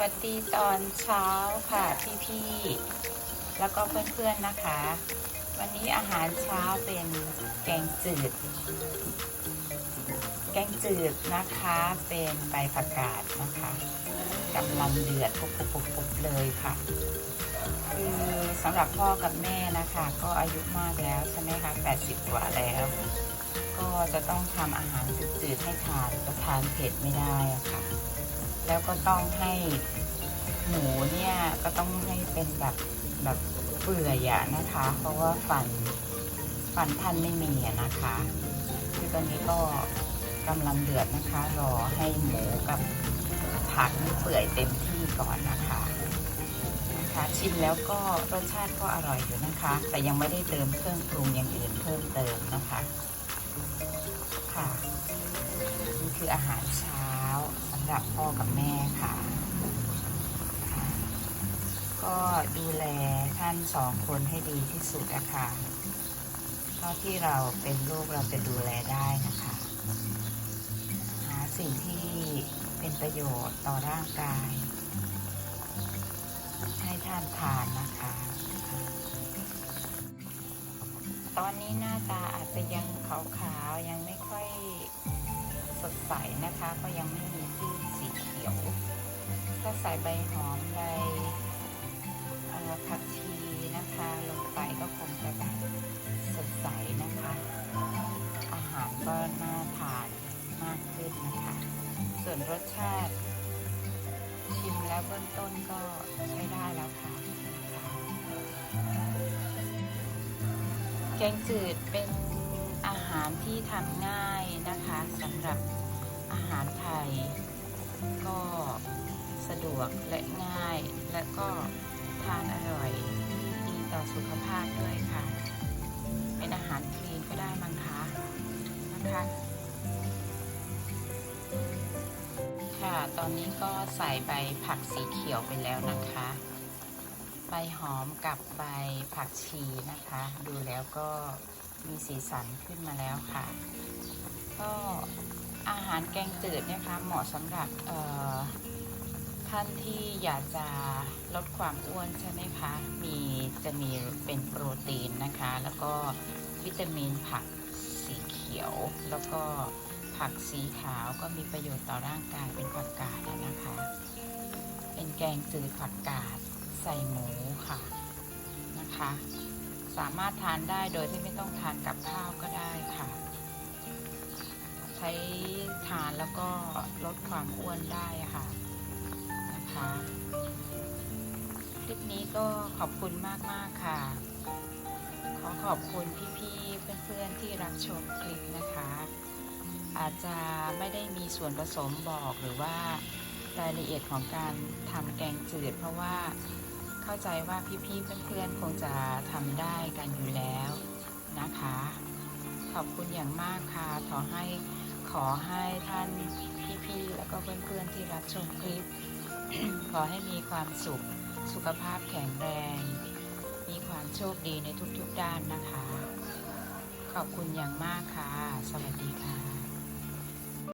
วัสดีตอนเช้าค่ะพี่ๆ แล้วก็เพื่อนๆนะคะ วันนี้อาหารเช้าเป็นแกงจืด แกงจืดนะคะเป็นใบผักกาดนะคะกำลังเดือดปุบๆๆเลยค่ะ คือสำหรับพ่อกับแม่นะคะ ก็อายุมากแล้วใช่ไหมคะ 80 กว่าแล้ว ก็จะต้องทำอาหารจืดๆให้ทานก็ทานเผ็ดไม่ได้ะค่ะ แล้วก็ต้องให้หมูเนี่ยก็ต้องให้เป็นแบบแบบเปื่อยอะนะคะ เพราะว่าฟันฟันท่านไม่มีอะนะคะคือตอนนี้ก็กำลังเดือดนะคะ รอให้หมูกับผักเปื่อยเต็มที่ก่อนนะคะนะคะชิมแล้วก็รสชาติก็อร่อยอยู่นะคะ แต่ยังไม่ได้เติมเครื่องปรุงอย่างอื่นเพิ่มเติมนะคะ ค่ะนี่คืออาหารเช้า สำหรับพ่อกับแม่ค่ะค่ะ ก็ดูแลท่านสองคนให้ดีที่สุดนะคะเท่าที่เราเป็นลูกเราจะดูแลได้นะคะ หาสิ่งที่เป็นประโยชน์ต่อร่างกาย ให้ท่านทานนะคะ ตอนนี้หน้าตาอาจจะยังขาวๆยังไม่ค่อย สดใสนะคะ ก็ยังไม่มีซีดสีเขียว ถ้าใส่ใบหอมใบผักชีนะคะ ลงไปก็คงจะแบบสดใสนะคะ อาหารก็น่าทานมากขึ้นนะคะ ส่วนรสชาติชิมแล้วเบื้องต้นก็ใช้ได้แล้วค่ะ แกงจืดเป็น อาหารที่ทำง่ายนะคะสำหรับอาหารไทย ก็สะดวกและง่าย และก็ทานอร่อยดีต่อสุขภาพด้วยค่ะ เป็นอาหารคลีนก็ได้มั้งคะนะคะค่ะตอนนี้ก็ใส่ใบผักสีเขียวไปแล้วนะคะ ใบหอมกับใบผักชีนะคะ ดูแล้วก็ มีสีสันขึ้นมาแล้วค่ะ ก็อาหารแกงจืดนะคะเหมาะสำหรับท่านที่อยากจะลดความอ้วนใช่ไหมคะ มีจะมีเป็นโปรตีนนะคะ แล้วก็วิตามินผักสีเขียว แล้วก็ผักสีขาวก็มีประโยชน์ต่อร่างกายเป็นผักกาดนะคะ เป็นแกงจืดผักกาดใส่หมูค่ะนะคะ สามารถทานได้โดยที่ไม่ต้องทานกับข้าวก็ได้ค่ะ ใช้ทานแล้วก็ลดความอ้วนได้ค่ะนะคะคลิปนี้ก็ขอบคุณมากๆค่ะ ขอขอบคุณพี่ๆเพื่อนๆที่รับชมคลิปนะคะ อาจจะไม่ได้มีส่วนผสมบอกหรือว่ารายละเอียดของการทำแกงจืดเพราะว่า เข้าใจว่าพี่ๆเพื่อนๆคงจะทำได้กันอยู่แล้วนะคะ ขอบคุณอย่างมากค่ะขอให้ขอให้ท่านพี่ๆแล้วก็เพื่อนๆที่รับชมคลิป ขอให้มีความสุขสุขภาพแข็งแรง มีความโชคดีในทุกๆด้านนะคะ ขอบคุณอย่างมากค่ะ สวัสดีค่ะ